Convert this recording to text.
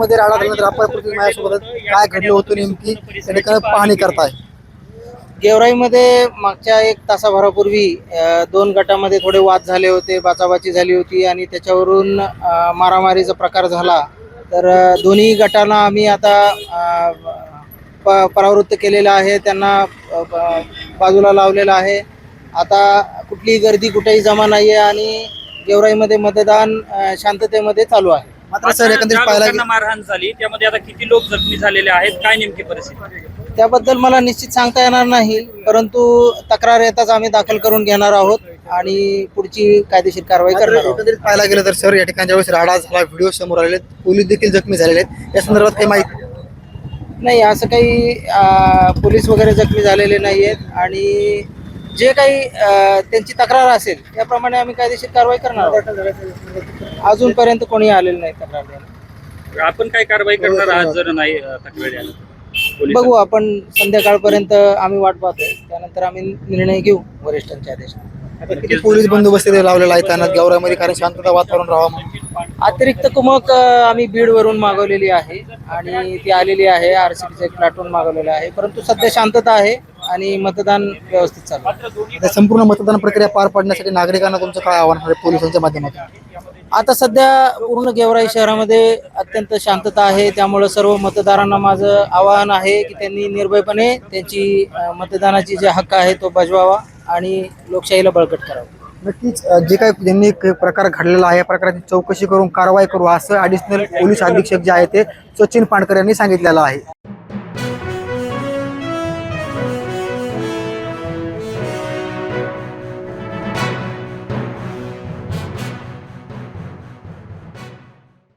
मध्ये राडा झाल्यानंतर आपण माझ्यासोबत काय घडलं होतं नेमकी त्या ठिकाणी पाहणी करताय. गेवराईमध्ये मागच्या एक तासाभरापूर्वी अ, दोन गटामध्ये थोडे वाद झाले होते बाचाबाची झाली होती आणि त्याच्यावरून अ, मारामारीचा प्रकार झाला. तर अ, दोन्ही गटांना आम्ही आता अ, प- परावृत्त केलेलं आहे त्यांना अ, ब- बाजूला लावलेलं आहे. आता कुठलीही गर्दी कुठेही जमा नाही आहे आणि गेवराईमध्ये मतदान अ, शांततेमध्ये चालू आहे. मात्र सर एकंदरीत ज्या पाहायला लोकांना मारहाण झाली त्यामध्ये आता किती लोक जखमी झालेले आहेत काय नेमकी परिस्थिती त्याबद्दल मला निश्चित सांगता येणार नाही परंतु तक्रार येताच आम्ही दाखल करून घेणार आहोत आणि पुढची कायदेशीर कारवाई मात्र करणार आहोत. एकंदरीत पाहायला गेलं तर सर या ठिकाणी ज्यावेळेस राडा झाला व्हिडिओ समोर आलेले आहेत, पोलीस देखील जखमी झालेले आहेत. या संदर्भात काही माहिती नाही असं काही अं, पोलीस वगैरे जखमी झालेले नाही आहेत आणि जे काही त्यांची तक्रार असेल त्याप्रमाणे आम्ही कायदेशीर कारवाई करणार आहोत. अजूनपर्यंत कोणी आलेलं नाही तक्रार द्यायला. आपण काय कारवाई करणार आहात जर नाही तक्रारी. बघू आपण संध्याकाळपर्यंत आम्ही वाट पाहतोय. त्यानंतर आम्ही निर्णय घेऊ वरिष्ठांच्या आदेशाने आता किती पोलीस बंदोबस्त लावलेला आहे त्यांना गेवरामध्ये कारण शांतता वातावरण राहावं म्हणून. अतिरिक्त कुमक आम्ही बीडवरून मागवलेली आहे आणि ती आलेली आहे आर सी एक प्लॅटून मागवलेलं आहे. परंतु सध्या शांतता आहे. आणि मतदान व्यवस्थित चालू आहे. आता संपूर्ण मतदान प्रक्रिया पार पाडण्यासाठी नागरिकांना तुमचं काय आव्हान आहे? पोलिसांच्या माध्यमातून? आता सध्या पूर्ण गेवराई शहरामध्ये अत्यंत शांतता आहे. त्यामुळे सर्व मतदारांना माझं आवाहन आहे की त्यांनी निर्भयपणे त्यांची अ, मतदानाची जे हक्क आहे तो बजवावा आणि लोकशाहीला बळकट करावं. नक्कीच अ, जे काही ज्यांनी क- प्रकार घडलेला आहे या प्रकाराची चौकशी करून कारवाई करू असं ॲडिशनल पोलीस अधीक्षक जे आहे ते सचिन पाणकर यांनी सांगितलेलं आहे.